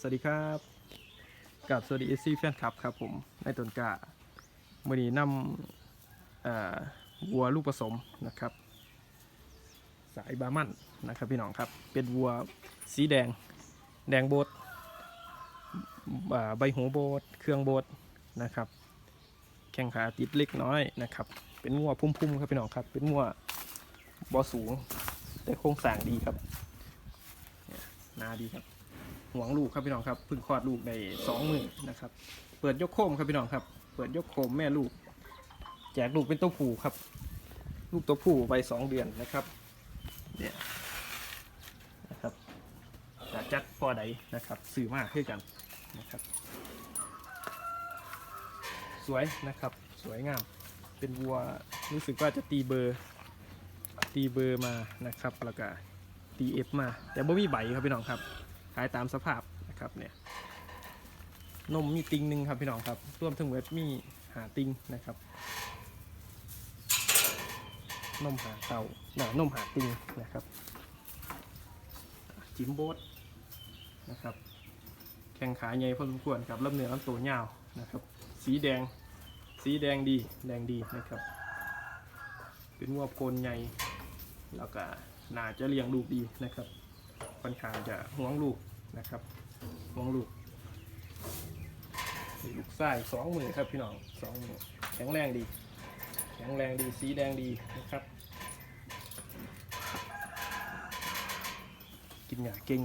สวัสดีครับกับสวัสดีเอซี่แฟนคลับครับผมในต้นกามื่อนี้นำวัวลูกผสมนะครับ สายบามันนะครับพี่น้องครับ เป็นวัวสีแดง แดงโบดใบหูโบดเครื่องโบดนะครับ แข้งขาติดเล็กน้อยนะครับ เป็นงัวพุ่มๆครับพี่น้องครับ เป็นงัวบอสูง แต่โครงสร้างดีครับเนี่ยหนาดีครับ หวงลูกครับพี่น้องครับเพิ่งคลอดลูกในสองมือนะครับ เปิดยกโคมครับพี่น้องครับ เปิดยกโคมแม่ลูก แจกลูกเป็นตัวผู้ครับ ลูกตัวผู้วัยสองเดือนนะครับเนี่ยนะครับจากจัดพอใดนะครับสื่อมากขึ้นกันนะครับ สวยนะครับสวยงาม เป็นวัวรู้สึกว่าจะตีเบอร์ตีเบอร์มานะครับแล้วก็ตีเอฟมา แต่บ่มีใบครับพี่น้องครับ ขายตามสภาพนะครับเนี่ยนมมีติงหนึ่งครับพี่น้องครับรวมถึงเวทมีหาติงนะครับ นมหาเตาหน่านมหาติงนะครับ จิมโบสนะครับ แข้งขาใหญ่พอสมควรครับลำเนื้อลำตัวยาวนะครับ สีแดงสีแดงดีแดงดีนะครับ เป็นวัวโพนใหญ่แล้วก็น่าจะเลี้ยงลูกดีนะครับค่อนข้างจะห่วงลูก นะครับห่วงลูกลูกไส้สองมือครับพี่น้องสองมือแข็งแรงดี แข็งแรงดีสีแดงดีนะครับ กินหยาเก่ง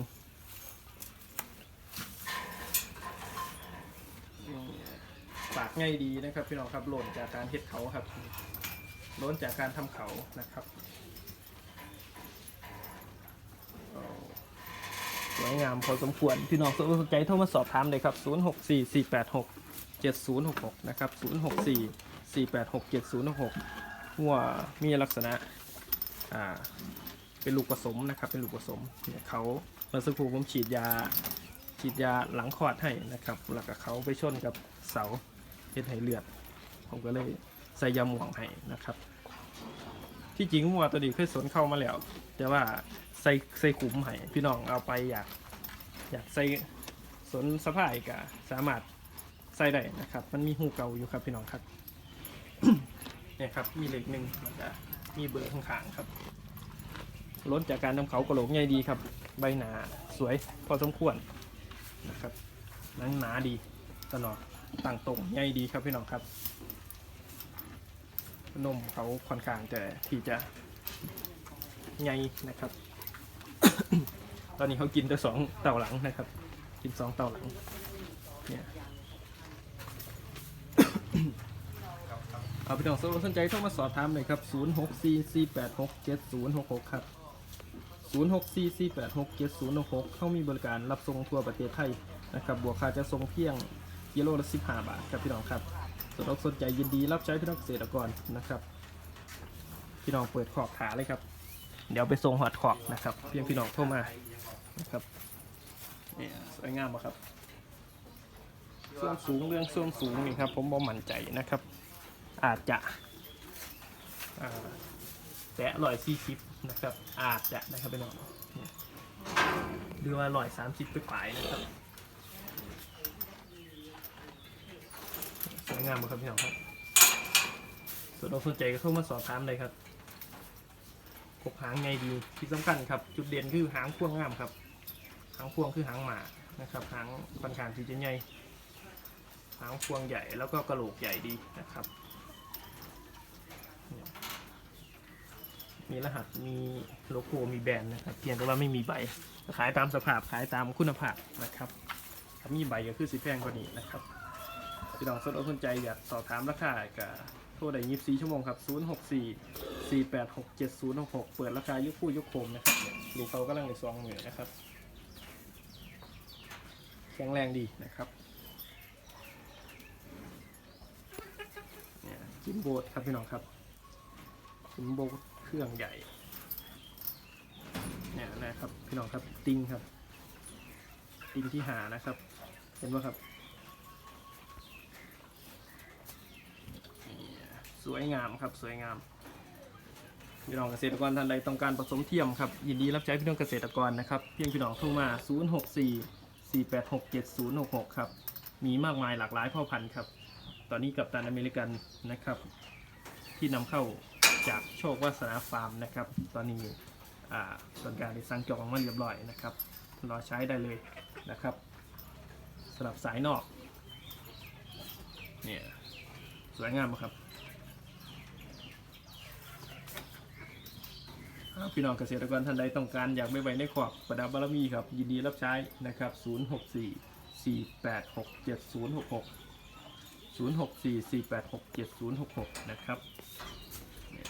ปากง่ายดีนะครับพี่น้องครับหล่นจากการเฮ็ดเขาครับหล้นจากการทำเขานะครับ วยงามพอสมควร พี่น้องสนใจโทรมาสอบถามเลยครับ 064486 7066 นะครับ 064 486 7066หัวมีลักษณะอ่าเป็นลูกผสมนะครับ เป็นลูกผสมเนี่ยเขาเมื่อสักครู่ผมฉีดยาฉีดยาหลังคลอดให้นะครับ แล้วก็เขาไปชนกับเสาเฮ็ดให้เลือด ผมก็เลยใส่ยาหม่วงให้นะครับ ที่จริงวัวตัวนี้เคยสวนเข้ามาแล้ว แต่ว่าใส่ใส่ขุมให้พี่น้องเอาไปอยาก อยากใส่สวนสะพายก็สามารถใส่ได้นะครับ มันมีหูเก่าอยู่ครับพี่น้องครับ เนี่ยครับมีเหล็กหนึ่งแล้วก็มีเบอร์ข้างๆครับ ล้นจากการทำเขากระโหลกใหญ่ดีครับ ใบหนาสวยพอสมควรนะครับหนังหนาดีตลอดตั้งตรงใหญ่ดีครับพี่น้องครับ นมเขาค่อนข้างจะที่จะใหญ่นะครับ ตอนนี้เขากินแต่สองเต่าหลังนะครับ กินสองเต่าหลัง เนี่ยเอาไปน้องสนใจโทรมาสอบถามเลยครับ 0 6 4 4 8 6 7 0 6 6 ครับ 0 6 4 4 8 6 7 0 6 6 เขามีบริการรับส่งทั่วประเทศไทยนะครับ บวกค่าจะส่งเพียงกิโลละ15 บาทครับพี่น้องครับ สนอกสนใจยินดีรับใช้พี่น้องเกษตรกรนะครับ พี่น้องเปิดขอบขาเลยครับ เดี๋ยวไปส่งหอดขอบนะครับ เพียงพี่น้องโทรมานะครับนี่สวยงามปะครับส่วนสูงเรื่องส่วนสูงนี่ครับ ผมบ่มั่นใจนะครับ อาจจะแตะร้อยสี่สิบนะครับ อาจจะนะครับพี่น้องหรือว่าร้อยสามสิบไปปลายนะครับ วยงามปะครับพี่น้องครับส่วนเราสนใจก็เข้ามาสอบถามเลยครับกบหางไงดีที่สำคัญครับ จุดเด่นคือหางพ่วงงามครับ หางพ่วงคือหางหมานะครับ หางค่อนขางที่จะใหญ่หางพวงใหญ่แล้วก็กระโหลกใหญ่ดีนะครับมีรหัสมีโลโก้มีแบรนด์นะครับ เพียงแต่ว่าไม่มีใบ ขายตามสภาพขายตามคุณภาพนะครับถ้ามีใบก็คือสิแพงกว่านี้นะครับ พี่น้องสนใจอยากสอบถามราคากับโทรได้24ชั่วโมงครับ064 4 8 6 7 0 6 6เปิดราคายุคคู่ยุคโคมนะครับลูกเขากำลังในซองเหนือนะครับ แข็งแรงดีนะครับเนี่ยจิมโบดครับพี่น้องครับจิมโบดเครื่องใหญ่เนี่ยนะครับพี่น้องครับติงครับติงที่หานะครับ เห็นไหมครับเนี่ย สวยงามครับสวยงามพี่น้องเกษตรกรท่านใดต้องการผสมเทียมครับยินดีรับใช้พี่น้องเกษตรกรนะครับเพียงพี่น้องโทรมา 0 6 4 4867066 ครับ มีมากมายหลากหลายพ่อพันธุ์ครับ ตอนนี้กับตันอเมริกันนะครับ ที่นำเข้าจากโชควาสนาฟาร์มนะครับ ตอนนี้ส่วนการได้สั่งจองมาเรียบร้อยนะครับรอใช้ได้เลยนะครับสำหรับสายนอกเนี่ยสวยงามไหมครับอ้าว พี่น้องเกษตรกรท่านใดต้องการอยากไม่ไว้ในขอบประดับบารมีครับ ยินดีรับใช้นะครับ 064 486 7066 064 486 7066 นะครับเนี่ย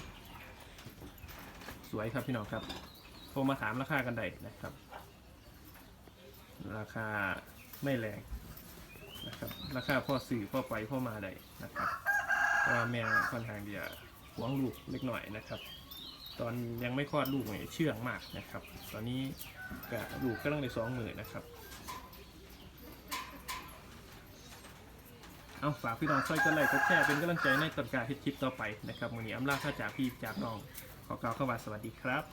สวยครับพี่น้องครับโทรมาถามราคากันได้นะครับ ราคาไม่แรงนะครับ ราคาพ่อสื่อพ่อไปพ่อมาได้นะครับว่าแม่ค่อนข้างเดียวหวงลูกเล็กหน่อยนะครับ ตอนยังไม่คลอดลูกเนี่ยเชื่องมากนะครับ ตอนนี้ก็ลูกก็ต้องในสองมือนะครับ เอาฝากพี่น้องช่วยกันไลค์กดแชร์เป็นกำลังใจในตอนการคลิปต่อไปนะครับวันนี้อำลาข้าจากพี่จากน้อง ขอกล่าวคำว่าสวัสดีครับ